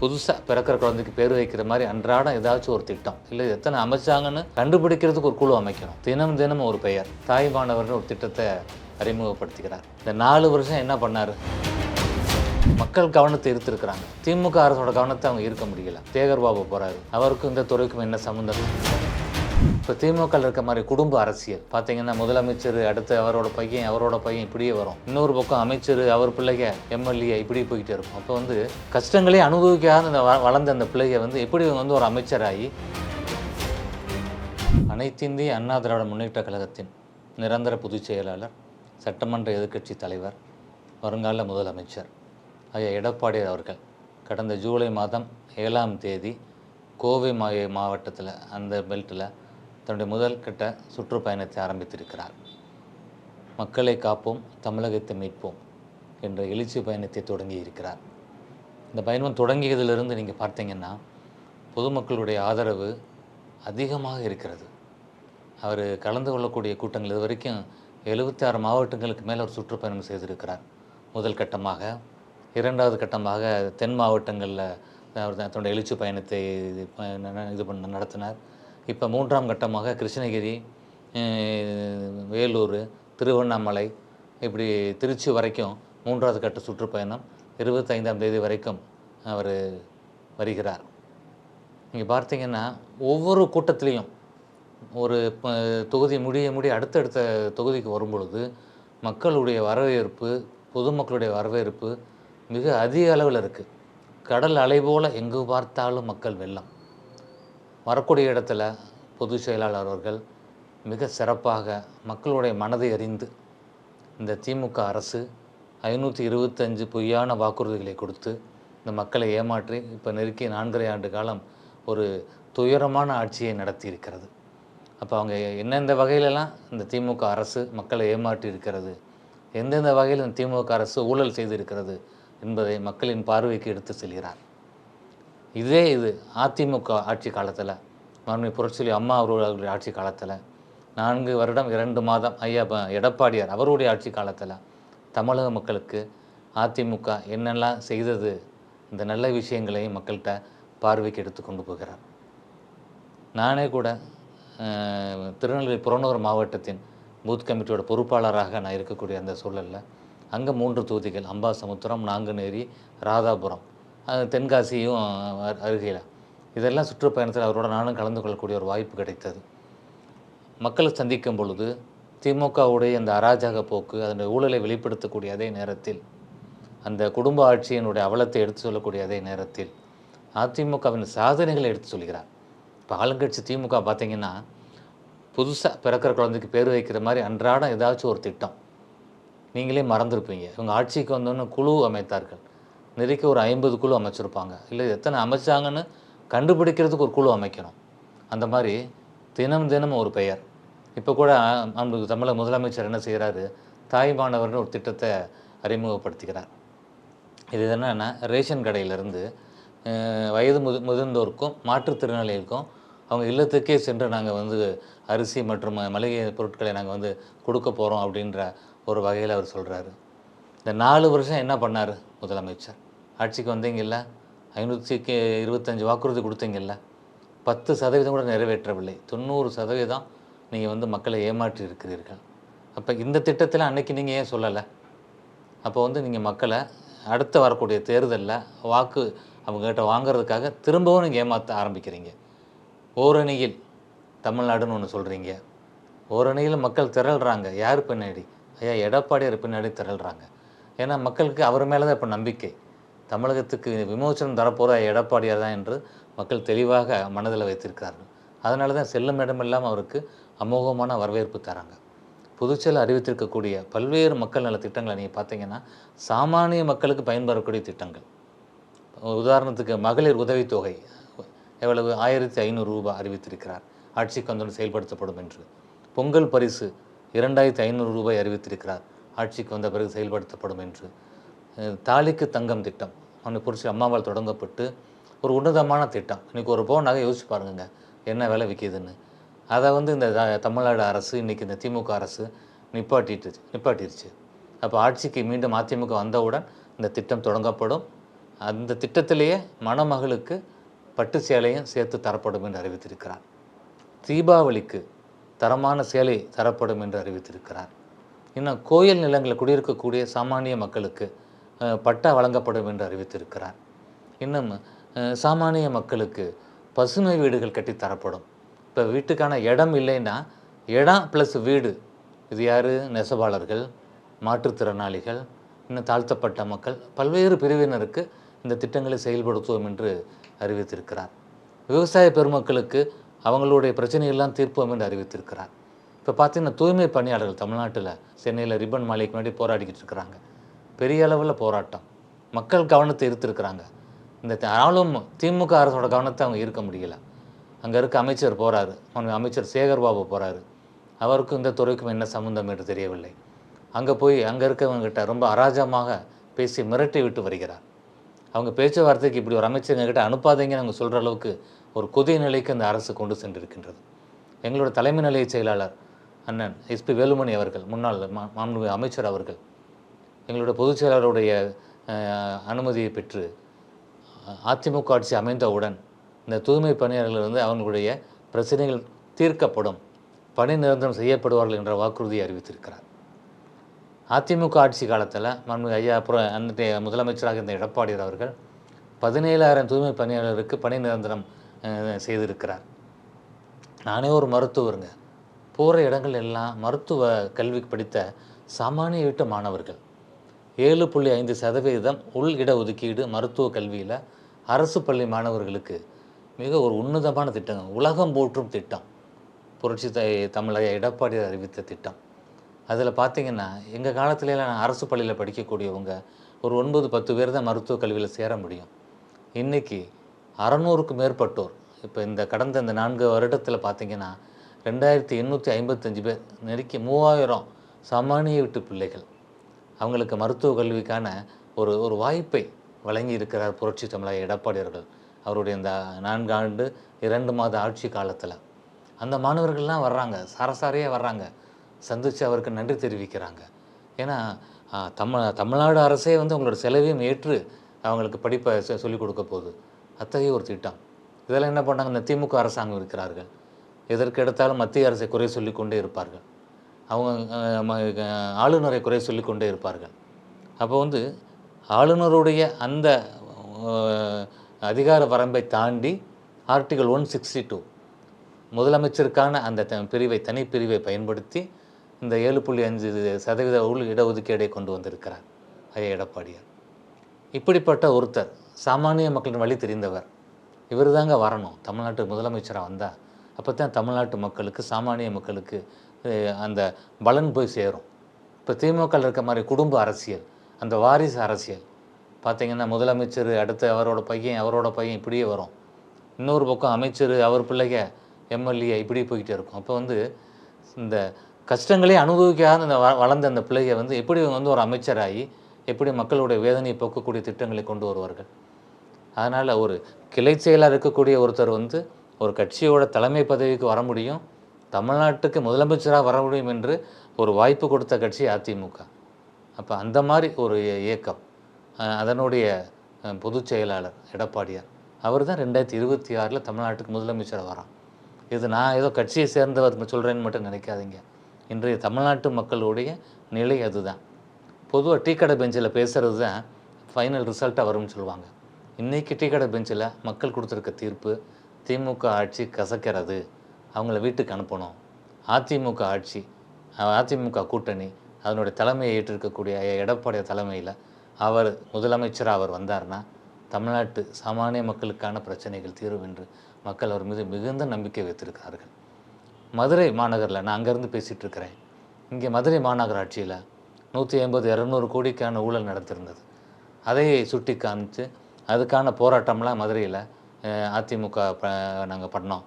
புதுசாக பிறக்கிற குழந்தைக்கு பேர் வைக்கிற மாதிரி அன்றாடம் ஏதாச்சும் ஒரு திட்டம். இல்லை எத்தனை அமைச்சாங்கன்னு கண்டுபிடிக்கிறதுக்கு ஒரு குழு அமைக்கணும். தினம் தினம் ஒரு பெயர். தாய்மானவர்னு ஒரு திட்டத்தை அறிமுகப்படுத்திக்கிறார் இந்த நாலு வருஷம் என்ன பண்ணாரு? மக்கள் கவனத்தை இருத்திருக்கிறாங்க திமுக அரசோட கவனத்தை அவங்க இருக்க முடியல. தேகர் பாபு போகிறாரு அவருக்கும் இந்த துறைக்கும் என்ன சம்மந்தம் இப்போ திமுகவில் இருக்க மாதிரி குடும்ப அரசியல். பார்த்தீங்கன்னா முதலமைச்சர் அடுத்து அவரோட பையன் அவரோட பையன் இப்படியே வரும். இன்னொரு பக்கம் அமைச்சர் அவர் பிள்ளைங்க எம்எல்ஏ இப்படி போய்கிட்டே இருக்கும். அப்போ வந்து கஷ்டங்களே அனுபவிக்காத அந்த வ- வளர்ந்த அந்த பிள்ளைங்க வந்து எப்படி இவங்க வந்து ஒரு அமைச்சராகி அனைத்திந்திய அண்ணா திராவிட முன்னேற்ற கழகத்தின் நிரந்தர பொதுச் செயலாளர் சட்டமன்ற எதிர்க்கட்சி தலைவர் வருங்கால முதலமைச்சர் ஐயா எடப்பாடி அவர்கள். கடந்த ஜூலை மாதம் ஏழாம் தேதி கோவை மாவட்டத்தில் அந்த பெல்ட்டில் தன்னுடைய முதல் கட்ட சுற்றுப்பயணத்தை ஆரம்பித்திருக்கிறார். மக்களை காப்போம் தமிழகத்தை மீட்போம் என்ற எழுச்சி பயணத்தை தொடங்கி இருக்கிறார் இந்த பயணம் தொடங்கியதிலிருந்து நீங்கள் பார்த்தீங்கன்னா பொதுமக்களுடைய ஆதரவு அதிகமாக இருக்கிறது. அவர் கலந்து கொள்ளக்கூடிய கூட்டங்கள் இது வரைக்கும் எழுபத்தி ஆறு மாவட்டங்களுக்கு மேலே அவர் சுற்றுப்பயணம் செய்திருக்கிறார். முதல் கட்டமாக இரண்டாவது கட்டமாக தென் மாவட்டங்களில் அவர் தன்னுடைய எழுச்சி பயணத்தை இது ப- இது பண்ண நடத்தினார். இப்போ மூன்றாம் கட்டமாக கிருஷ்ணகிரி வேலூர் திருவண்ணாமலை இப்படி திருச்சி வரைக்கும் மூன்றாவது கட்ட சுற்றுப்பயணம் இருபத்தைந்தாம் தேதி வரைக்கும் அவர் வருகிறார். நீங்கள் பார்த்தீங்கன்னா ஒவ்வொரு கூட்டத்திலையும் ஒரு தொகுதி முடிய முடிய அடுத்தடுத்த தொகுதிக்கு வரும்பொழுது மக்களுடைய வரவேற்பு பொதுமக்களுடைய வரவேற்பு மிக அதிக அளவில் இருக்குது கடல் அலை போல் எங்கு பார்த்தாலும் மக்கள் வெள்ளம். வரக்கூடிய இடத்துல பொதுச் செயலாளர் அவர்கள் மிக சிறப்பாக மக்களுடைய மனதை அறிந்து இந்த திமுக அரசு ஐநூற்றி இருபத்தஞ்சு பொய்யான வாக்குறுதிகளை கொடுத்து இந்த மக்களை ஏமாற்றி இப்போ நெருக்கி நான்கரை ஆண்டு காலம் ஒரு துயரமான ஆட்சியை நடத்தி இருக்கிறது அப்போ அவங்க எந்தெந்த வகையிலலாம் இந்த திமுக அரசு மக்களை ஏமாற்றி இருக்கிறது? எந்தெந்த வகையில் இந்த திமுக அரசு ஊழல் செய்திருக்கிறது என்பதை மக்களின் பார்வைக்கு எடுத்து செல்கிறார். இதே இது அதிமுக ஆட்சி காலத்தில் மறுமை புரட்சிலி அம்மா அவர்களுடைய ஆட்சி காலத்தில் நான்கு வருடம் இரண்டு மாதம் ஐயா எடப்பாடியார் அவருடைய ஆட்சி காலத்தில் தமிழக மக்களுக்கு அதிமுக என்னெல்லாம் செய்தது இந்த நல்ல விஷயங்களையும் மக்கள்கிட்ட பார்வைக்கு எடுத்து கொண்டு போகிறார். நானே கூட திருநெல்வேலி புறநகர் மாவட்டத்தின் பூத் கமிட்டியோட பொறுப்பாளராக நான் இருக்கக்கூடிய அந்த சூழலில் அங்கே மூன்று தொகுதிகள் அம்பாசமுத்திரம் நாங்குநேரி ராதாபுரம். தென்காசியும் அருகில் இதெல்லாம் சுற்றுப்பயணத்தில் அவரோட நானும் கலந்து கொள்ளக்கூடிய ஒரு வாய்ப்பு கிடைத்தது. மக்களை சந்திக்கும் பொழுது திமுகவுடைய அந்த அராஜக போக்கு அதனுடைய ஊழலை வெளிப்படுத்தக்கூடிய அதே நேரத்தில் அந்த குடும்ப ஆட்சியினுடைய அவலத்தை எடுத்து சொல்லக்கூடிய அதே நேரத்தில் அதிமுகவின் சாதனைகளை எடுத்து சொல்கிறார். இப்போ ஆளுங்கட்சி திமுக பார்த்தீங்கன்னா புதுசாக பிறக்கிற குழந்தைக்கு பேர் வைக்கிற மாதிரி அன்றாடம் ஏதாச்சும் ஒரு திட்டம். நீங்களே மறந்துருப்பீங்க. இவங்க ஆட்சிக்கு வந்தோன்னு குழு அமைத்தார்கள். நெருக்கி ஒரு ஐம்பது குழு அமைச்சிருப்பாங்க. இல்லை எத்தனை அமைச்சாங்கன்னு கண்டுபிடிக்கிறதுக்கு ஒரு குழு அமைக்கணும். அந்த மாதிரி தினம் தினம் ஒரு பெயர். இப்போ கூட அன்பு தமிழக முதலமைச்சர் என்ன செய்கிறாரு? தாய் மாணவர்னு ஒரு திட்டத்தை அறிமுகப்படுத்துகிறார் இது என்னென்னா ரேஷன் கடையிலேருந்து வயது முது முதிர்ந்தோருக்கும் மாற்றுத்திறனாளிகளுக்கும் அவங்க இல்லத்துக்கே சென்று நாங்கள் வந்து அரிசி மற்றும் மளிகை பொருட்களை நாங்கள் வந்து கொடுக்க போகிறோம் அப்படின்ற ஒரு வகையில் அவர் சொல்கிறாரு இந்த நாலு வருஷம் என்ன பண்ணார் முதலமைச்சர்? ஆட்சிக்கு வந்தீங்கல்ல? ஐநூற்றிக்கு இருபத்தஞ்சி வாக்குறுதி கொடுத்தீங்கல்ல? பத்து சதவீதம் கூட நிறைவேற்றவில்லை. தொண்ணூறு சதவீதம் நீங்கள் வந்து மக்களை ஏமாற்றி இருக்கிறீர்கள் அப்போ இந்த திட்டத்தில் அன்னைக்கு நீங்கள் ஏன் சொல்லலை? அப்போ வந்து நீங்கள் மக்களை அடுத்து வரக்கூடிய தேர்தலில் வாக்கு அவங்ககிட்ட வாங்குறதுக்காக திரும்பவும் நீங்கள் ஏமாற்ற ஆரம்பிக்கிறீங்க. ஓரணியில் தமிழ்நாடுன்னு ஒன்று சொல்கிறீங்க ஓரணியில் மக்கள் திரள்றாங்க. யார் பின்னாடி? ஐயா எடப்பாடியார் பின்னாடி திரள்றாங்க. ஏன்னா மக்களுக்கு அவர் மேலே தான் இப்போ நம்பிக்கை. தமிழகத்துக்கு விமோசனம் தரப்போகிற எடப்பாடியார் தான் என்று மக்கள் தெளிவாக மனதில் வைத்திருக்கிறார்கள். அதனால தான் செல்லும் இடமெல்லாம் அவருக்கு அமோகமான வரவேற்பு தராங்க. புதுச்சேரியில் அறிவித்திருக்கக்கூடிய பல்வேறு மக்கள் நல திட்டங்களை நீங்கள் பார்த்தீங்கன்னா சாமானிய மக்களுக்கு பயன்பெறக்கூடிய திட்டங்கள். உதாரணத்துக்கு மகளிர் உதவித்தொகை எவ்வளவு? ஆயிரத்தி ஐநூறு ரூபாய் அறிவித்திருக்கிறார். ஆட்சிக்கு வந்தோடு செயல்படுத்தப்படும் என்று. பொங்கல் பரிசு இரண்டாயிரத்தி ஐநூறு ரூபாய் அறிவித்திருக்கிறார். ஆட்சிக்கு வந்த பிறகு செயல்படுத்தப்படும் என்று. தாலிக்கு தங்கம் திட்டம். அவனை புரிச்சு அம்மாவால் தொடங்கப்பட்டு ஒரு உன்னதமான திட்டம். இன்றைக்கி ஒரு பவுன் நகை யோசிச்சு பாருங்க என்ன விலை விற்கிதுன்னு அதை வந்து இந்த த- தமிழ்நாடு அரசு இன்னைக்கு இந்த திமுக அரசு நிப்பாட்டிட்டு நிப்பாட்டிருச்சு. அப்போ ஆட்சிக்கு மீண்டும் அதிமுக வந்தவுடன் இந்த திட்டம் தொடங்கப்படும். அந்த திட்டத்திலேயே மணமகளுக்கு பட்டு சேலையும் சேர்த்து தரப்படும் என்று அறிவித்திருக்கிறார். தீபாவளிக்கு தரமான சேலை தரப்படும் என்று அறிவித்திருக்கிறார். இன்னும் கோயில் நிலங்களில் குடியிருக்கக்கூடிய சாமானிய மக்களுக்கு பட்டா வழங்கப்படும் என்று அறிவித்திருக்கிறார். இன்னும் சாமானிய மக்களுக்கு பசுமை வீடுகள் கட்டி தரப்படும் இப்போ வீட்டுக்கான இடம் இல்லைன்னா இடம் ப்ளஸ் வீடு. இது யார்? நெசவாளர்கள் மாற்றுத்திறனாளிகள் இன்னும் தாழ்த்தப்பட்ட மக்கள் பல்வேறு பிரிவினருக்கு இந்த திட்டங்களை செயல்படுத்துவோம் என்று அறிவித்திருக்கிறார். விவசாய பெருமக்களுக்கு அவங்களுடைய பிரச்சனைகள்லாம் தீர்ப்போம் என்று அறிவித்திருக்கிறார். இப்போ பார்த்தீங்கன்னா தூய்மை பணியாளர்கள் தமிழ்நாட்டில் சென்னையில் ரிப்பன் மாலைக்கு முன்னாடி போராடிக்கிட்டு இருக்கிறாங்க. பெரிய அளவில் போராட்டம். மக்கள் கவனத்தை இருத்திருக்கிறாங்க இந்த த- ஆளும் திமுக அரசோட கவனத்தை அவங்க ஈர்க்க முடியல. அங்கே இருக்க அமைச்சர் போகிறாரு அமைச்சர் சேகர் பாபு போகிறாரு அவருக்கும் இந்த துறைக்கும் என்ன சம்மந்தம் என்று தெரியவில்லை. அங்கே போய் அங்கே இருக்கவங்ககிட்ட ரொம்ப அராஜகமாக பேசி மிரட்டி விட்டு வருகிறார். அவங்க பேச்சுவார்த்தைக்கு இப்படி ஒரு அமைச்சருங்கக்கிட்ட அனுப்பாதீங்கன்னு அவங்க சொல்கிற அளவுக்கு ஒரு கொதிய நிலைக்கு அந்த அரசு கொண்டு சென்றிருக்கின்றது. எங்களோட தலைமை நிலைய செயலாளர் அண்ணன் எஸ்பி வேலுமணி அவர்கள் முன்னாள் மா- அமைச்சர் அவர்கள் எங்களுடைய பொதுச் செயலாளருடைய அனுமதியை பெற்று அதிமுக ஆட்சி அமைந்தவுடன் இந்த தூய்மை பணியாளர்கள் வந்து அவங்களுடைய பிரச்சனைகள் தீர்க்கப்படும் பணி நிரந்தரம் செய்யப்படுவார்கள் என்ற வாக்குறுதியை அறிவித்திருக்கிறார். அதிமுக ஆட்சி காலத்தில் மன்மிகு ஐயா அப்புறம் அன்றைய முதலமைச்சராக இருந்த எடப்பாடி அவர்கள் பதினேழாயிரம் தூய்மை பணியாளருக்கு பணி நிரந்தரம் செய்திருக்கிறார். நானே ஒரு மருத்துவருங்க. போகிற இடங்கள் எல்லாம் மருத்துவ கல்வி படித்த சாமானிய வீட்டு மாணவர்கள். ஏழு புள்ளி ஐந்து சதவீதம் உள் இட ஒதுக்கீடு மருத்துவ கல்வியில் அரசு பள்ளி மாணவர்களுக்கு மிக ஒரு உன்னதமான திட்டம் உலகம் போற்றும் திட்டம். புரட்சி த தமிழக எடப்பாடி அறிவித்த திட்டம். அதில் பார்த்தீங்கன்னா எங்கள் காலத்துலலாம் நான் அரசு பள்ளியில் படிக்கக்கூடியவங்க ஒரு ஒன்பது பத்து பேர் தான் மருத்துவ கல்வியில் சேர முடியும். இன்றைக்கி அறநூறுக்கு மேற்பட்டோர் இப்போ இந்த கடந்த இந்த நான்கு வருடத்தில் பார்த்திங்கன்னா ரெண்டாயிரத்தி எண்ணூற்றி ஐம்பத்தஞ்சு பேர் நெருக்கி மூவாயிரம் சமானிய வீட்டு பிள்ளைகள். அவங்களுக்கு மருத்துவ கல்விக்கான ஒரு ஒரு வாய்ப்பை வழங்கி இருக்கிறார் புரட்சி தமிழக எடப்பாடி அவர்கள். அவருடைய இந்த நான்கு ஆண்டு இரண்டு மாத ஆட்சி காலத்தில். அந்த மாணவர்கள்லாம் வர்றாங்க சாரசாரியாக வர்றாங்க. சந்தித்து அவருக்கு நன்றி தெரிவிக்கிறாங்க. ஏன்னா ஆ, தமிழ் தமிழ்நாடு அரசே வந்து அவங்களோட செலவையும் ஏற்று அவங்களுக்கு படிப்பை சொல்லிக் கொடுக்க போகுது. அத்தகைய ஒரு திட்டம். இதெல்லாம் என்ன பண்ணாங்க? இந்த திமுக அரசாங்கம் இருக்கிறார்கள். எதற்கு எடுத்தாலும் மத்திய அரசை குறை சொல்லிக்கொண்டே இருப்பார்கள். அவங்க ஆளுநரை குறை சொல்லிக்கொண்டே இருப்பார்கள். அப்போ வந்து ஆளுநருடைய அந்த அதிகார வரம்பை தாண்டி ஆர்டிகல் ஒன் சிக்ஸ்டி டூ முதலமைச்சருக்கான அந்த த- பிரிவை தனிப்பிரிவை பயன்படுத்தி இந்த ஏழு புள்ளி அஞ்சு சதவீத உள் இடஒதுக்கீடை கொண்டு வந்திருக்கிறார் ஐயா எடப்பாடியார். இப்படிப்பட்ட ஒருத்தர் சாமானிய மக்களின் வழி தெரிந்தவர் இவர் தாங்க வரணும். தமிழ்நாட்டு முதலமைச்சராக வந்தால் அப்போ தான் தமிழ்நாட்டு மக்களுக்கு சாமானிய மக்களுக்கு அந்த பலன் போய் சேரும். இப்போ திமுகவில் இருக்க மாதிரி குடும்ப அரசியல் அந்த வாரிசு அரசியல் பார்த்திங்கன்னா முதலமைச்சர் அடுத்து அவரோட பையன் அவரோட பையன் இப்படியே வரும். இன்னொரு பக்கம் அமைச்சர் அவர் பிள்ளைங்க எம்எல்ஏ இப்படி போய்கிட்டே இருக்கும். அப்போ வந்து இந்த கஷ்டங்களே அனுபவிக்காத அந்த வ- வளர்ந்த அந்த பிள்ளைய வந்து எப்படி இவங்க வந்து ஒரு அமைச்சராகி எப்படி மக்களுடைய வேதனையை போக்கக்கூடிய திட்டங்களை கொண்டு வருவார்கள்? அதனால் ஒரு கிளை செயலாக இருக்கக்கூடிய ஒருத்தர் வந்து ஒரு கட்சியோட தலைமை பதவிக்கு வர முடியும். தமிழ்நாட்டுக்கு முதலமைச்சராக வர முடியும் என்று ஒரு வாய்ப்பு கொடுத்த கட்சி அதிமுக. அப்போ அந்த மாதிரி ஒரு இயக்கம் அதனுடைய பொதுச் செயலாளர் எடப்பாடியார் அவர் தான் ரெண்டாயிரத்தி இருபத்தி ஆறில் தமிழ்நாட்டுக்கு முதலமைச்சராக வரான். இது நான் ஏதோ கட்சியை சேர்ந்தவர் சொல்கிறேன்னு மட்டும் நினைக்காதீங்க. இன்றைய தமிழ்நாட்டு மக்களுடைய நிலை அதுதான். பொதுவாக டீ கடை பெஞ்சில் பேசுகிறது தான் ஃபைனல் ரிசல்ட்டாக வரும்னு சொல்லுவாங்க. இன்றைக்கி டீ கடை பெஞ்சில் மக்கள் கொடுத்துருக்க தீர்ப்பு திமுக ஆட்சி கசக்கிறது. அவங்கள வீட்டுக்கு அனுப்பணும். அதிமுக ஆட்சி அதிமுக கூட்டணி அதனுடைய தலைமையை ஏற்றிருக்கக்கூடிய ஐயா எடப்பாடி தலைமையில் அவர் முதலமைச்சராக அவர் வந்தார்னா தமிழ்நாட்டு சாமானிய மக்களுக்கான பிரச்சனைகள் தீரும் என்று மக்கள் அவர் மீது மிகுந்த நம்பிக்கை வைத்திருக்கிறார்கள். மதுரை மாநகரில் நான் அங்கேருந்து பேசிகிட்டு இருக்கிறேன். இங்கே மதுரை மாநகராட்சியில் நூற்றி ஐம்பது இரநூறு கோடிக்கான ஊழல் நடந்திருந்தது. அதை சுட்டி காமிச்சு அதுக்கான போராட்டம்லாம் மதுரையில் அதிமுக ப நாங்கள் பண்ணோம்.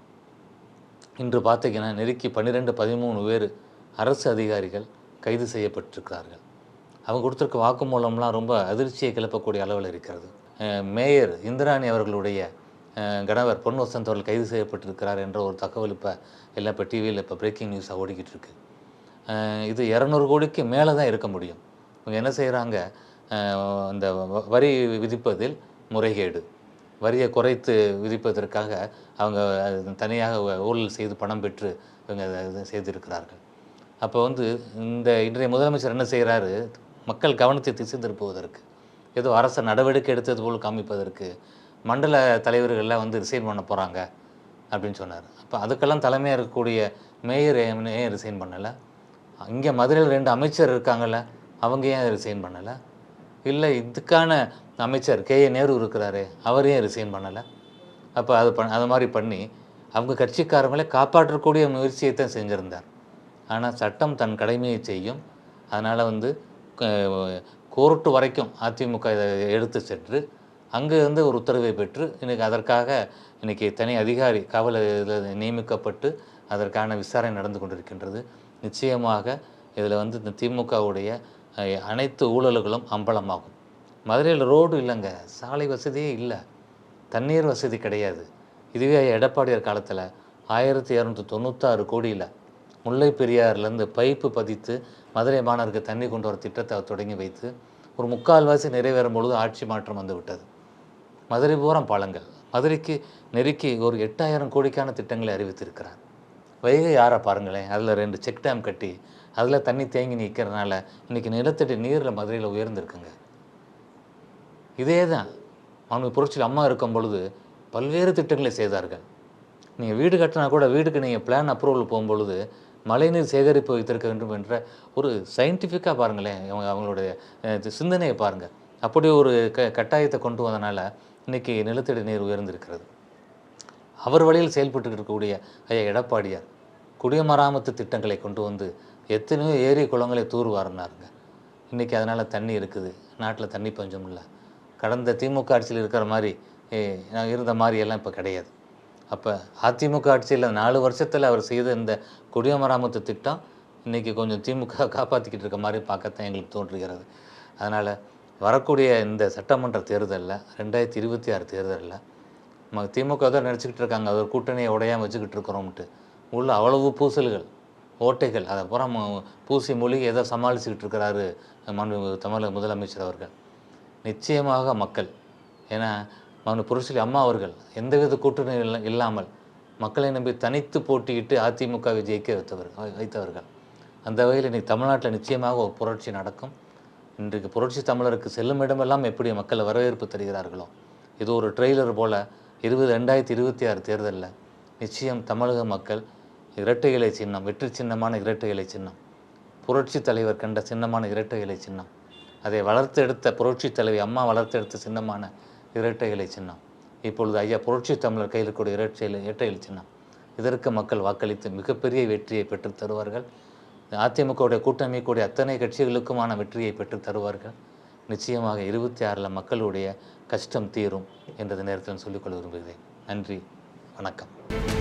இன்று பார்த்தீங்கன்னா நெருக்கி பன்னிரெண்டு பதிமூணு பேர் அரசு அதிகாரிகள் கைது செய்யப்பட்டிருக்கிறார்கள். அவங்க கொடுத்துருக்க வாக்குமூலம்லாம் ரொம்ப அதிர்ச்சியை கிளப்பக்கூடிய அளவில் இருக்கிறது. மேயர் இந்திராணி அவர்களுடைய கணவர் பொன் வசந்த் அவர்கள் கைது செய்யப்பட்டிருக்கிறார் என்ற ஒரு தகவல் இப்போ எல்லாம் இப்போ டிவியில் இப்போ பிரேக்கிங் நியூஸாக ஓடிக்கிட்டு இருக்கு. இது இரநூறு கோடிக்கு மேலே தான் இருக்க முடியும். இவங்க என்ன செய்கிறாங்க அந்த வரி விதிப்பதில் முறைகேடு. வரியை குறைத்து விதிப்பதற்காக அவங்க தனியாக ஊழல் செய்து பணம் பெற்று இவங்க அதை இது செய்திருக்கிறார்கள். அப்போ வந்து இந்த இன்றைய முதலமைச்சர் என்ன செய்கிறாரு? மக்கள் கவனத்தை திசை திருப்புவதற்கு ஏதோ அரசு நடவடிக்கை எடுத்தது போல் காமிப்பதற்கு மண்டல தலைவர்கள்லாம் வந்து ரிசைன் பண்ண போகிறாங்க அப்படின்னு சொன்னார். அப்போ அதுக்கெல்லாம் தலைமையாக இருக்கக்கூடிய மேயர் ஏன் ரிசைன் பண்ணலை? இங்கே மதுரையில் ரெண்டு அமைச்சர் இருக்காங்கல்ல அவங்க ஏன் ரிசைன் பண்ணலை? இல்லை இதுக்கான அமைச்சர் கே ஏ நேரு இருக்கிறாரு அவரையும் ரிசைன் பண்ணலை? அப்போ அது பண் அது மாதிரி பண்ணி அவங்க கட்சிக்காரங்களே காப்பாற்றக்கூடிய முயற்சியை தான் செஞ்சுருந்தார். ஆனால் சட்டம் தன் கடமையை செய்யும். அதனால் வந்து கோர்ட்டு வரைக்கும் அதிமுக இதை எடுத்து சென்று அங்கே வந்து ஒரு உத்தரவை பெற்று இன்றைக்கி அதற்காக இன்றைக்கி தனி அதிகாரி காவல் இதில் நியமிக்கப்பட்டு அதற்கான விசாரணை நடந்து கொண்டிருக்கின்றது. நிச்சயமாக இதில் வந்து இந்த திமுகவுடைய அனைத்து ஊழல்களும் அம்பலமாகும். மதுரையில் ரோடு இல்லைங்க சாலை வசதியே இல்லை. தண்ணீர் வசதி கிடையாது. இதுவே எடப்பாடியார் காலத்தில் ஆயிரத்தி இரநூத்தி தொண்ணூத்தாறு கோடியில் முல்லை பெரியாறுலேருந்து பைப்பு பதித்து மதுரை மாணவருக்கு தண்ணி கொண்டு வர திட்டத்தை தொடங்கி வைத்து ஒரு முக்கால்வாசி நிறைவேறும் பொழுது ஆட்சி மாற்றம் வந்து விட்டது. மதுரை பூரம் பாலங்கள். மதுரைக்கு நெருக்கி ஒரு எட்டாயிரம் கோடிக்கான திட்டங்களை அறிவித்திருக்கிறார். வைகை யாரை பாருங்களேன் அதில் ரெண்டு செக் டேம் கட்டி அதில் தண்ணி தேங்கி நிற்கிறதுனால இன்றைக்கி நிலத்தடி நீரில் மதுரையில் உயர்ந்திருக்குங்க. இதே தான் மாண்பு புரட்சியில் அம்மா இருக்கும் பொழுது பல்வேறு திட்டங்களை செய்தார்கள். நீங்கள் வீடு கட்டினா கூட வீடுக்கு நீங்கள் பிளான் அப்ரூவல் போகும்பொழுது மழைநீர் சேகரிப்பு வைத்திருக்க வேண்டும் என்ற ஒரு சயின்டிஃபிக்காக பாருங்களேன். அவங்க அவங்களுடைய சிந்தனையை பாருங்கள் அப்படி ஒரு க கட்டாயத்தை கொண்டு வந்தனால இன்றைக்கி நிலத்தடி நீர் உயர்ந்திருக்கிறது. அவர் வழியில் செயல்பட்டு இருக்கக்கூடிய ஐயா எடப்பாடியார் குடியமராமத்து திட்டங்களை கொண்டு வந்து எத்தனையோ ஏரி குளங்களை தூர்வாரினாருங்க. இன்றைக்கி அதனால் தண்ணி இருக்குது. நாட்டில் தண்ணி பஞ்சம் இல்லை. கடந்த திமுக ஆட்சியில் இருக்கிற மாதிரி நான் இருந்த மாதிரி எல்லாம் இப்போ கிடையாது. அப்போ அதிமுக ஆட்சியில் நாலு வருஷத்தில் அவர் செய்த இந்த குடியமராமத்து திட்டம் இன்றைக்கி கொஞ்சம் திமுக காப்பாற்றிக்கிட்டு இருக்க மாதிரி பார்க்கத்தான் எங்களுக்கு தோன்றுகிறது. அதனால் வரக்கூடிய இந்த சட்டமன்ற தேர்தலில் ரெண்டாயிரத்தி இருபத்தி ஆறு தேர்தலில் ம திமுக தான் நினச்சிக்கிட்டு இருக்காங்க. அது ஒரு கூட்டணியை உடையாம வச்சுக்கிட்டு இருக்கிறோம்ட்டு. உள்ள அவ்வளவு பூசல்கள். ஓட்டைகள் அதை பூரா பூசி மொழி ஏதோ சமாளிச்சுக்கிட்டு இருக்கிறாரு மனு தமிழக முதலமைச்சர் அவர்கள். நிச்சயமாக மக்கள் ஏன்னா மனு புரட்சி அம்மா அவர்கள் எந்தவித கூட்டணி இல்லாமல் மக்களை நம்பி தனித்து போட்டியிட்டு அதிமுகவை ஜெயிக்க வைத்தவர் வைத்தவர்கள். அந்த வகையில் இன்றைக்கி தமிழ்நாட்டில் நிச்சயமாக ஒரு புரட்சி நடக்கும். இன்றைக்கு புரட்சி தமிழருக்கு செல்லும் இடமெல்லாம் எப்படி மக்கள் வரவேற்பு தருகிறார்களோ இது ஒரு ட்ரெய்லர் போல் இருபது ரெண்டாயிரத்தி இருபத்தி ஆறு தேர்தலில் நிச்சயம் தமிழக மக்கள் இரட்டை இலை சின்னம் வெற்றி சின்னமான இரட்டை இலை சின்னம். புரட்சி தலைவர் கண்ட சின்னமான இரட்டை இலை சின்னம். அதை வளர்த்தெடுத்த புரட்சி தலைவி அம்மா வளர்த்தெடுத்த சின்னமான இரட்டை இலை சின்னம். இப்பொழுது ஐயா புரட்சி தமிழர் கையில் கூட இரட்டை இலை இரட்டை இலை சின்னம். இதற்கு மக்கள் வாக்களித்து மிகப்பெரிய வெற்றியை பெற்றுத் தருவார்கள். அதிமுகவுடைய கூட்டணி கூடிய அத்தனை கட்சிகளுக்குமான வெற்றியை பெற்றுத் தருவார்கள். நிச்சயமாக இருபத்தி ஆறில் மக்களுடைய கஷ்டம் தீரும் என்றது நேரத்தில் சொல்லிக்கொள்ள விரும்புகிறேன். நன்றி வணக்கம்.